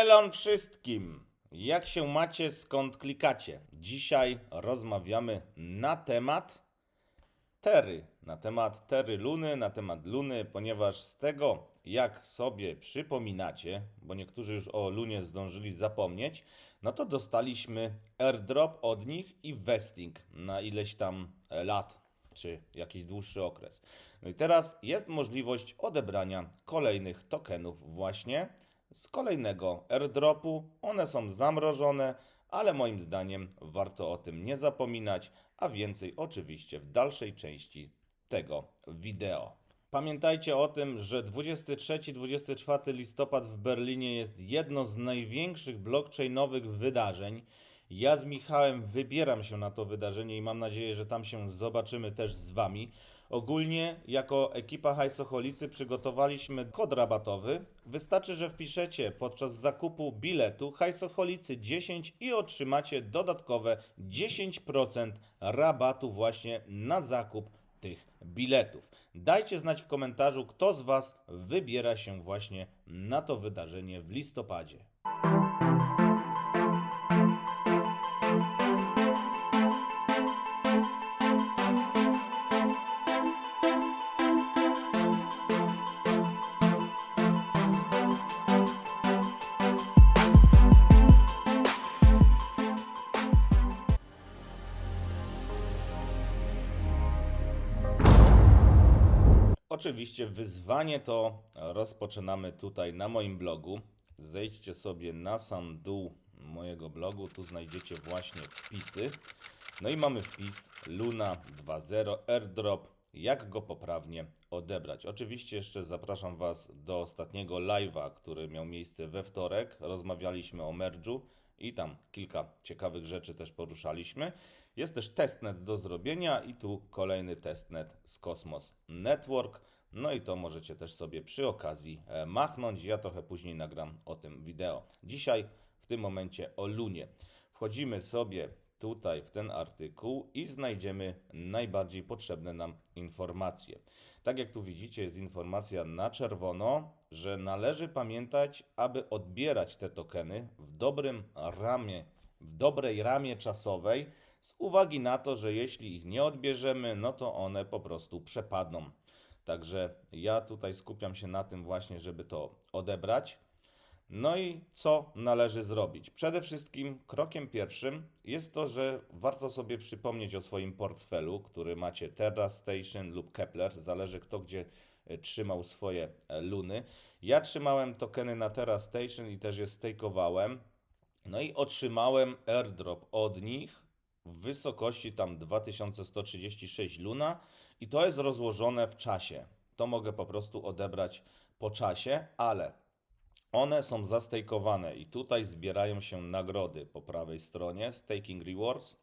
Elon wszystkim! Jak się macie, skąd klikacie? Dzisiaj rozmawiamy na temat Tery, na temat Tery Luny, na temat Luny, ponieważ z tego, jak sobie przypominacie, bo niektórzy już o Lunie zdążyli zapomnieć, no to dostaliśmy airdrop od nich i vesting na ileś tam lat, czy jakiś dłuższy okres. No i teraz jest możliwość odebrania kolejnych tokenów właśnie z kolejnego airdropu. One są zamrożone, ale moim zdaniem warto o tym nie zapominać, a więcej oczywiście w dalszej części tego wideo. Pamiętajcie o tym, że 23-24 listopad w Berlinie jest jedno z największych blockchainowych wydarzeń. Ja z Michałem wybieram się na to wydarzenie i mam nadzieję, że tam się zobaczymy też z Wami. Ogólnie jako ekipa Hajsocholicy przygotowaliśmy kod rabatowy. Wystarczy, że wpiszecie podczas zakupu biletu Hajsocholicy 10 i otrzymacie dodatkowe 10% rabatu właśnie na zakup tych biletów. Dajcie znać w komentarzu, kto z Was wybiera się właśnie na to wydarzenie w listopadzie. Oczywiście wyzwanie to rozpoczynamy tutaj na moim blogu. Zejdźcie sobie na sam dół mojego blogu, tu znajdziecie właśnie wpisy. No i mamy wpis Luna 2.0 airdrop, jak go poprawnie odebrać. Oczywiście jeszcze zapraszam Was do ostatniego live'a, który miał miejsce we wtorek. Rozmawialiśmy o merge'u i tam kilka ciekawych rzeczy też poruszaliśmy. Jest też testnet do zrobienia i tu kolejny testnet z Cosmos Network. No i to możecie też sobie przy okazji e, machnąć. Ja trochę później nagram o tym wideo. Dzisiaj w tym momencie o Lunie. Wchodzimy sobie tutaj w ten artykuł i znajdziemy najbardziej potrzebne nam informacje. Tak jak tu widzicie, jest informacja na czerwono, że należy pamiętać, aby odbierać te tokeny w dobrym ramie, w dobrej ramie czasowej, z uwagi na to, że jeśli ich nie odbierzemy, no to one po prostu przepadną. Także ja tutaj skupiam się na tym właśnie, żeby to odebrać. No i co należy zrobić? Przede wszystkim krokiem pierwszym jest to, że warto sobie przypomnieć o swoim portfelu, który macie Terra Station lub Kepler, zależy kto gdzie e, trzymał swoje e, luny. Ja trzymałem tokeny na Terra Station i też je stakowałem. No i otrzymałem airdrop od nich w wysokości tam 2136 luna i to jest rozłożone w czasie. To mogę po prostu odebrać po czasie, ale one są zastejkowane i tutaj zbierają się nagrody po prawej stronie, staking rewards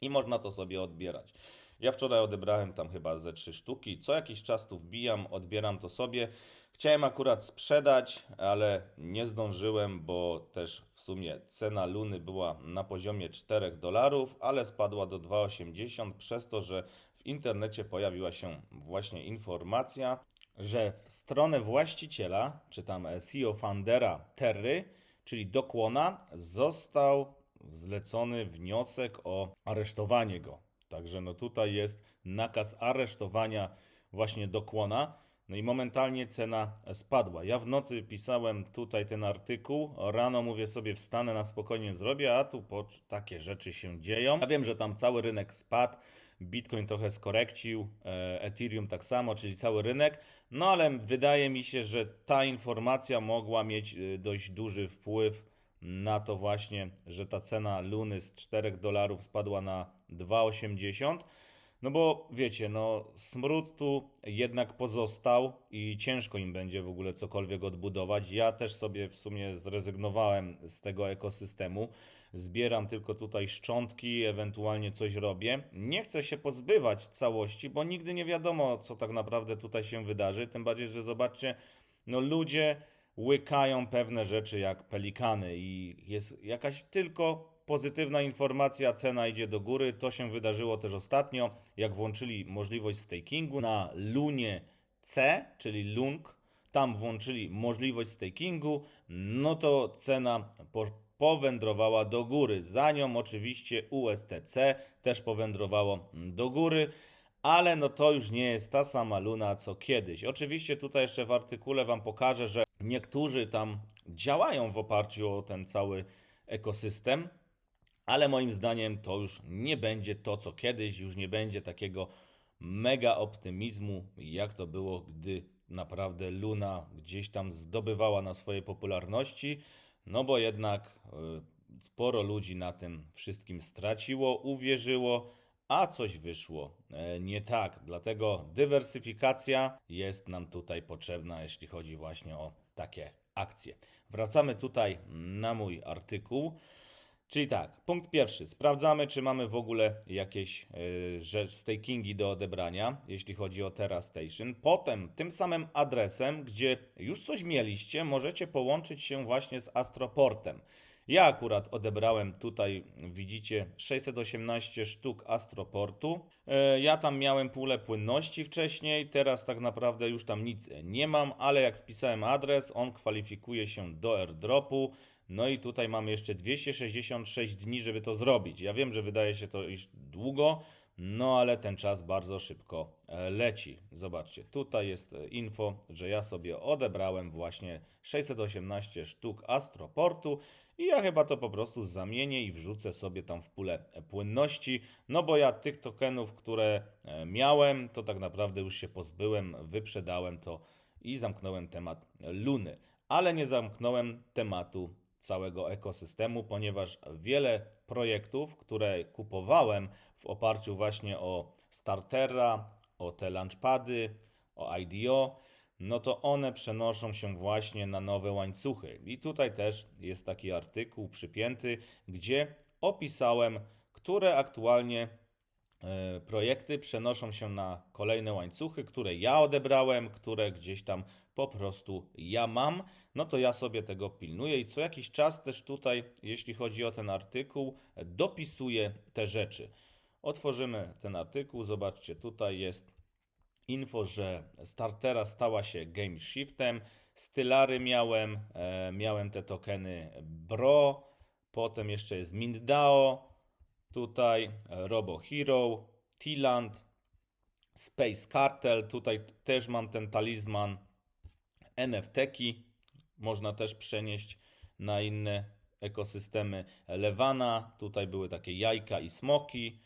i można to sobie odbierać. Ja wczoraj odebrałem tam chyba ze trzy sztuki. Co jakiś czas tu wbijam, odbieram to sobie. Chciałem akurat sprzedać, ale nie zdążyłem, bo też w sumie cena Luny była na poziomie 4 dolarów, ale spadła do 2,80 przez to, że w internecie pojawiła się właśnie informacja, że w stronę właściciela, czy tam CEO foundera Terry, czyli Dokłona, został zlecony wniosek o aresztowanie go. Także no tutaj jest nakaz aresztowania właśnie Dokłona. No i momentalnie cena spadła. Ja w nocy pisałem tutaj ten artykuł, rano mówię sobie wstanę na spokojnie zrobię, a tu po takie rzeczy się dzieją. Ja wiem, że tam cały rynek spadł, Bitcoin trochę skorekcił, e, Ethereum tak samo, czyli cały rynek. No ale wydaje mi się, że ta informacja mogła mieć e, dość duży wpływ na to właśnie, że ta cena Luny z 4 dolarów spadła na 2,80. No bo wiecie, no smród tu jednak pozostał i ciężko im będzie w ogóle cokolwiek odbudować. Ja też sobie w sumie zrezygnowałem z tego ekosystemu. Zbieram tylko tutaj szczątki, ewentualnie coś robię. Nie chcę się pozbywać całości, bo nigdy nie wiadomo, co tak naprawdę tutaj się wydarzy. Tym bardziej, że zobaczcie, no ludzie łykają pewne rzeczy jak pelikany i jest jakaś tylko pozytywna informacja, cena idzie do góry. To się wydarzyło też ostatnio, jak włączyli możliwość stakingu na Lunie C, czyli Lung, tam włączyli możliwość stakingu, no to cena po, powędrowała do góry. Za nią oczywiście USTC też powędrowało do góry, ale no to już nie jest ta sama Luna co kiedyś. Oczywiście tutaj jeszcze w artykule Wam pokażę, że niektórzy tam działają w oparciu o ten cały ekosystem, ale moim zdaniem to już nie będzie to, co kiedyś, już nie będzie takiego mega optymizmu, jak to było, gdy naprawdę Luna gdzieś tam zdobywała na swojej popularności, no bo jednak y, sporo ludzi na tym wszystkim straciło, uwierzyło, a coś wyszło e, nie tak. Dlatego dywersyfikacja jest nam tutaj potrzebna, jeśli chodzi właśnie o takie akcje. Wracamy tutaj na mój artykuł. Czyli tak, punkt pierwszy. Sprawdzamy, czy mamy w ogóle jakieś stakingi do odebrania, jeśli chodzi o Terra Station. Potem tym samym adresem, gdzie już coś mieliście, możecie połączyć się właśnie z Astroportem. Ja akurat odebrałem tutaj, widzicie, 618 sztuk Astroportu. E, Ja tam miałem pulę płynności wcześniej, teraz tak naprawdę już tam nic nie mam, ale jak wpisałem adres, on kwalifikuje się do airdropu. No i tutaj mamy jeszcze 266 dni, żeby to zrobić. Ja wiem, że wydaje się to iść długo, no ale ten czas bardzo szybko e, leci. Zobaczcie, tutaj jest e, info, że ja sobie odebrałem właśnie 618 sztuk Astroportu i ja chyba to po prostu zamienię i wrzucę sobie tam w pulę e, płynności, no bo ja tych tokenów, które miałem, to tak naprawdę już się pozbyłem, wyprzedałem to i zamknąłem temat Luny. Ale nie zamknąłem tematu całego ekosystemu, ponieważ wiele projektów, które kupowałem w oparciu właśnie o Startera, o te launchpady, o IDO, no to one przenoszą się właśnie na nowe łańcuchy. I tutaj też jest taki artykuł przypięty, gdzie opisałem, które aktualnie e, projekty przenoszą się na kolejne łańcuchy, które ja odebrałem, które gdzieś tam po prostu ja mam, no to ja sobie tego pilnuję i co jakiś czas też tutaj, jeśli chodzi o ten artykuł, dopisuję te rzeczy. Otworzymy ten artykuł, zobaczcie, tutaj jest info, że Startera stała się Game Shiftem, Stylary miałem, e, miałem te tokeny Bro, potem jeszcze jest MintDAO, tutaj Robo Hero, Tiland, Space Cartel, tutaj też mam ten talizman NFT-ki, można też przenieść na inne ekosystemy Levana, tutaj były takie jajka i smoki,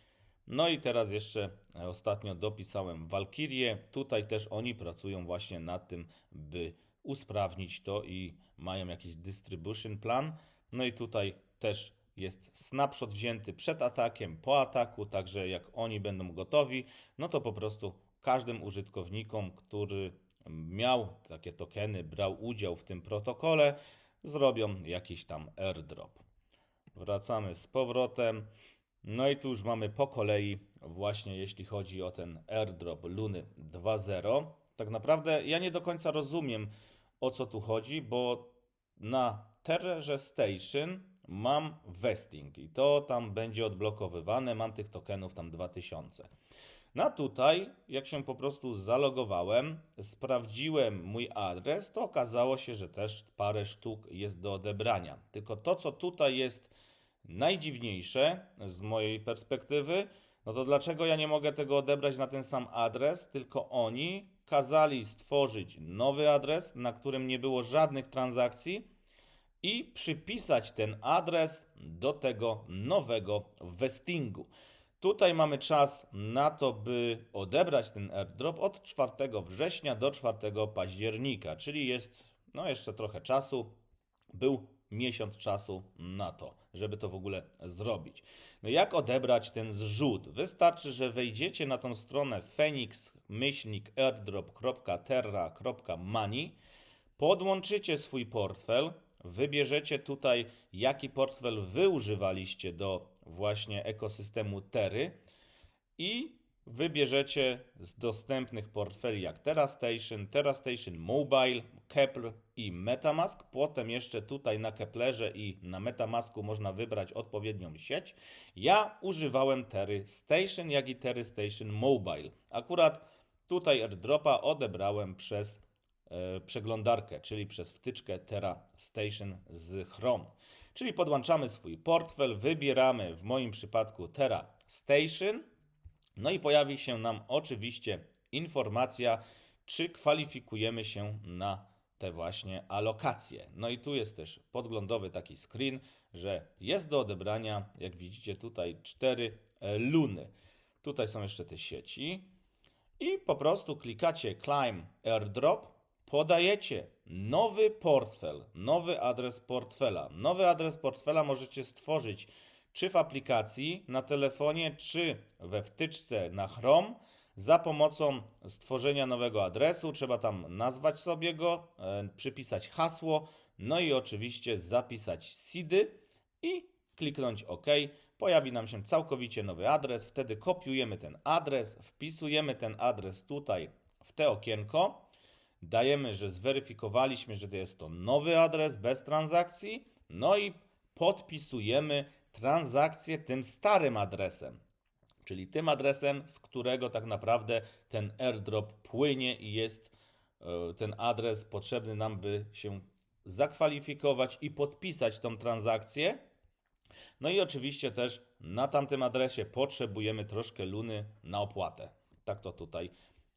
no i teraz jeszcze ostatnio dopisałem Valkyrie. Tutaj też oni pracują właśnie nad tym, by usprawnić to i mają jakiś distribution plan. No i tutaj też jest snapshot wzięty przed atakiem, po ataku, także jak oni będą gotowi, no to po prostu każdym użytkownikom, który miał takie tokeny, brał udział w tym protokole, zrobią jakiś tam airdrop. Wracamy z powrotem. No i tu już mamy po kolei, właśnie jeśli chodzi o ten airdrop Luny 2.0. Tak naprawdę ja nie do końca rozumiem o co tu chodzi, bo na Terrorze Station mam vesting i to tam będzie odblokowywane. Mam tych tokenów tam 2000. No a tutaj, jak się po prostu zalogowałem, sprawdziłem mój adres, to okazało się, że też parę sztuk jest do odebrania. Tylko to, co tutaj jest najdziwniejsze z mojej perspektywy, no to dlaczego ja nie mogę tego odebrać na ten sam adres, tylko oni kazali stworzyć nowy adres, na którym nie było żadnych transakcji i przypisać ten adres do tego nowego vestingu. Tutaj mamy czas na to, by odebrać ten airdrop od 4 września do 4 października, czyli jest no jeszcze trochę czasu. Był miesiąc czasu na to, żeby to w ogóle zrobić. No jak odebrać ten zrzut? Wystarczy, że wejdziecie na tą stronę phoenix-airdrop.terra.money, podłączycie swój portfel, wybierzecie tutaj, jaki portfel wy używaliście do właśnie ekosystemu Tery i wybierzecie z dostępnych portfeli jak TerraStation, TerraStation Mobile, Kepler i Metamask. Potem jeszcze tutaj na Keplerze i na Metamasku można wybrać odpowiednią sieć. Ja używałem Tery Station, jak i Tery Station Mobile. Akurat tutaj airdropa odebrałem przez e, przeglądarkę, czyli przez wtyczkę Terra Station z Chrome. Czyli podłączamy swój portfel, wybieramy w moim przypadku Terra Station, no i pojawi się nam oczywiście informacja, czy kwalifikujemy się na te właśnie alokacje. No i tu jest też podglądowy taki screen, że jest do odebrania, jak widzicie tutaj, cztery luny. Tutaj są jeszcze te sieci. I po prostu klikacie Climb AirDrop, podajecie nowy portfel, nowy adres portfela. Nowy adres portfela możecie stworzyć czy w aplikacji na telefonie, czy we wtyczce na Chrome za pomocą stworzenia nowego adresu. Trzeba tam nazwać sobie go, e, przypisać hasło, no i oczywiście zapisać SIDy i kliknąć OK. Pojawi nam się całkowicie nowy adres. Wtedy kopiujemy ten adres, wpisujemy ten adres tutaj w te okienko. Dajemy, że zweryfikowaliśmy, że to jest to nowy adres bez transakcji. No i podpisujemy transakcję tym starym adresem czyli tym adresem, z którego tak naprawdę ten airdrop płynie i jest e, ten adres potrzebny nam, by się zakwalifikować i podpisać tą transakcję. No i oczywiście też na tamtym adresie potrzebujemy troszkę luny na opłatę. Tak to tutaj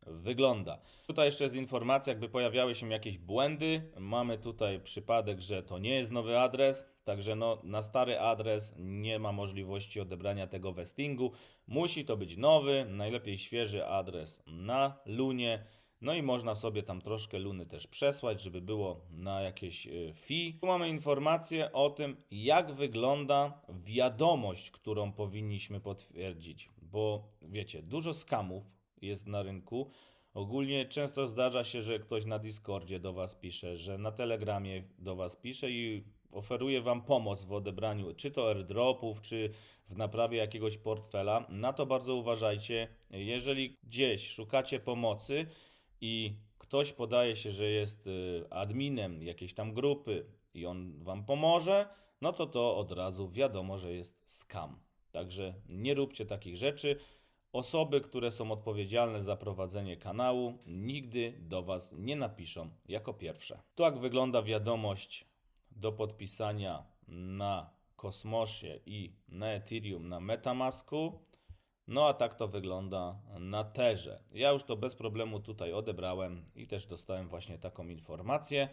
wygląda. Tutaj jeszcze jest informacja, jakby pojawiały się jakieś błędy. Mamy tutaj przypadek, że to nie jest nowy adres, także no, na stary adres nie ma możliwości odebrania tego vestingu. Musi to być nowy, najlepiej świeży adres na lunie. No i można sobie tam troszkę luny też przesłać, żeby było na jakieś y, fee. Tu mamy informację o tym, jak wygląda wiadomość, którą powinniśmy potwierdzić. Bo wiecie, dużo skamów jest na rynku. Ogólnie często zdarza się, że ktoś na Discordzie do Was pisze, że na Telegramie do Was pisze i oferuje Wam pomoc w odebraniu czy to airdropów, czy w naprawie jakiegoś portfela. Na to bardzo uważajcie. Jeżeli gdzieś szukacie pomocy i ktoś podaje się, że jest y, adminem jakiejś tam grupy i on Wam pomoże, no to to od razu wiadomo, że jest scam. Także nie róbcie takich rzeczy. Osoby, które są odpowiedzialne za prowadzenie kanału, nigdy do Was nie napiszą jako pierwsze. Tu jak wygląda wiadomość do podpisania na Kosmosie i na Ethereum na Metamasku. No a tak to wygląda na Terze. Ja już to bez problemu tutaj odebrałem i też dostałem właśnie taką informację.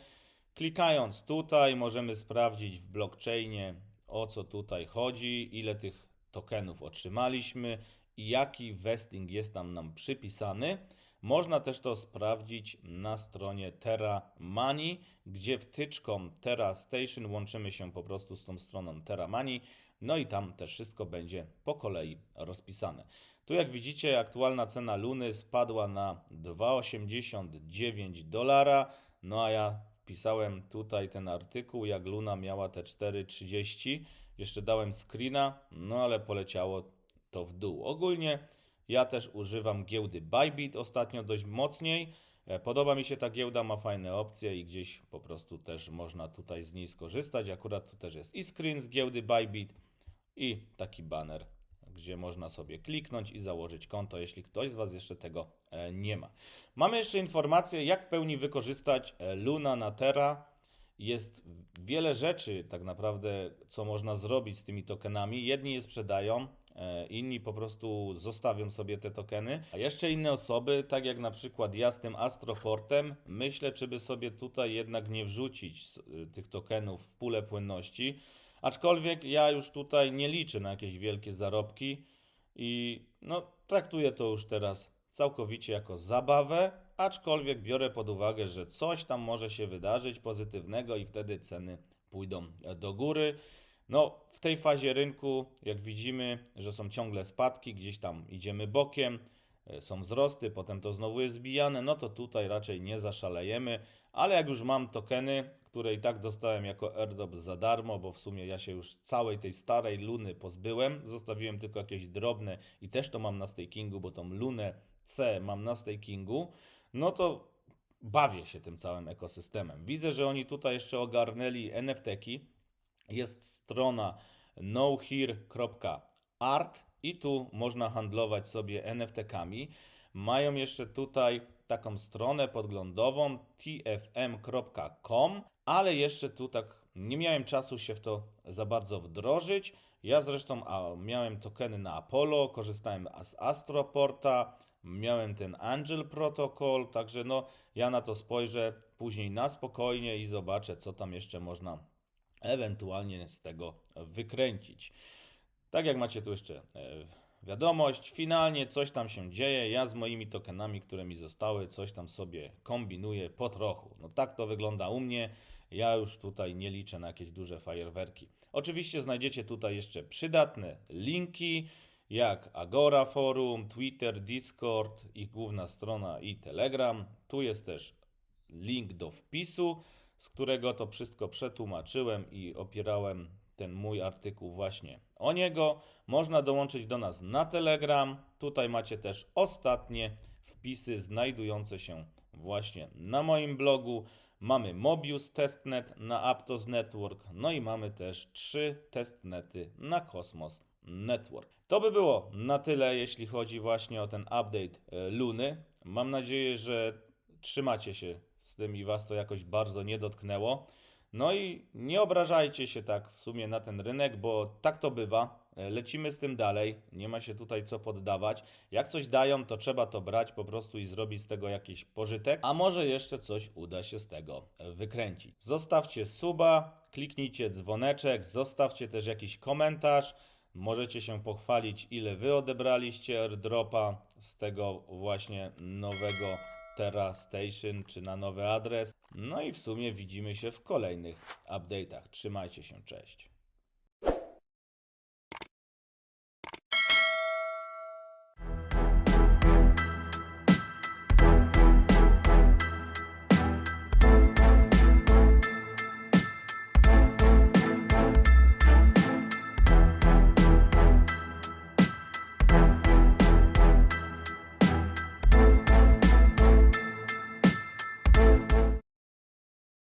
Klikając tutaj możemy sprawdzić w blockchainie o co tutaj chodzi, ile tych tokenów otrzymaliśmy jaki vesting jest tam nam przypisany. Można też to sprawdzić na stronie Terra Money, gdzie wtyczką Terra Station łączymy się po prostu z tą stroną Terra Money, no i tam też wszystko będzie po kolei rozpisane. Tu jak widzicie aktualna cena Luny spadła na 2,89 dolara, no a ja wpisałem tutaj ten artykuł, jak Luna miała te 4,30, jeszcze dałem screena, no ale poleciało to w dół. Ogólnie ja też używam giełdy Bybit ostatnio dość mocniej. E, Podoba mi się ta giełda, ma fajne opcje i gdzieś po prostu też można tutaj z niej skorzystać. Akurat tu też jest i screen z giełdy Bybit i taki banner, gdzie można sobie kliknąć i założyć konto, jeśli ktoś z Was jeszcze tego e, nie ma. Mamy jeszcze informację, jak w pełni wykorzystać e, Luna na Terra. Jest wiele rzeczy tak naprawdę, co można zrobić z tymi tokenami. Jedni je sprzedają, inni po prostu zostawią sobie te tokeny, a jeszcze inne osoby, tak jak na przykład ja z tym Astroportem, myślę, czy by sobie tutaj jednak nie wrzucić y, tych tokenów w pulę płynności. Aczkolwiek ja już tutaj nie liczę na jakieś wielkie zarobki i no traktuję to już teraz całkowicie jako zabawę, aczkolwiek biorę pod uwagę, że coś tam może się wydarzyć pozytywnego i wtedy ceny pójdą do góry. No, w tej fazie rynku, jak widzimy, że są ciągle spadki, gdzieś tam idziemy bokiem, e, są wzrosty, potem to znowu jest zbijane, no to tutaj raczej nie zaszalejemy, ale jak już mam tokeny, które i tak dostałem jako airdrop za darmo, bo w sumie ja się już całej tej starej luny pozbyłem, zostawiłem tylko jakieś drobne i też to mam na stakingu, bo tą lunę C mam na stakingu, no to bawię się tym całym ekosystemem. Widzę, że oni tutaj jeszcze ogarnęli NFT-ki, jest strona knowhere.art i tu można handlować sobie NFT-kami. mają jeszcze tutaj taką stronę podglądową tfm.com, ale jeszcze tu tak nie miałem czasu się w to za bardzo wdrożyć. Ja zresztą miałem tokeny na Apollo, korzystałem z Astroporta, miałem ten Angel Protocol, także no ja na to spojrzę później na spokojnie i zobaczę, co tam jeszcze można ewentualnie z tego wykręcić. Tak jak macie tu jeszcze e, wiadomość, finalnie coś tam się dzieje. Ja z moimi tokenami, które mi zostały, coś tam sobie kombinuję po trochu. No tak to wygląda u mnie. Ja już tutaj nie liczę na jakieś duże fajerwerki. Oczywiście znajdziecie tutaj jeszcze przydatne linki, jak Agora Forum, Twitter, Discord, ich główna strona i Telegram. Tu jest też link do wpisu, z którego to wszystko przetłumaczyłem i opierałem ten mój artykuł właśnie o niego. Można dołączyć do nas na Telegram. Tutaj macie też ostatnie wpisy znajdujące się właśnie na moim blogu. Mamy Mobius Testnet na Aptos Network, no i mamy też trzy testnety na Cosmos Network. To by było na tyle, jeśli chodzi właśnie o ten update e, Luny. Mam nadzieję, że trzymacie się tym i Was to jakoś bardzo nie dotknęło. No i nie obrażajcie się tak w sumie na ten rynek, bo tak to bywa. Lecimy z tym dalej, nie ma się tutaj co poddawać. Jak coś dają, to trzeba to brać po prostu i zrobić z tego jakiś pożytek, a może jeszcze coś uda się z tego wykręcić. Zostawcie suba, kliknijcie dzwoneczek, zostawcie też jakiś komentarz. Możecie się pochwalić, ile wy odebraliście airdropa z tego właśnie nowego Terra Station, czy na nowy adres. No i w sumie widzimy się w kolejnych update'ach. Trzymajcie się, cześć.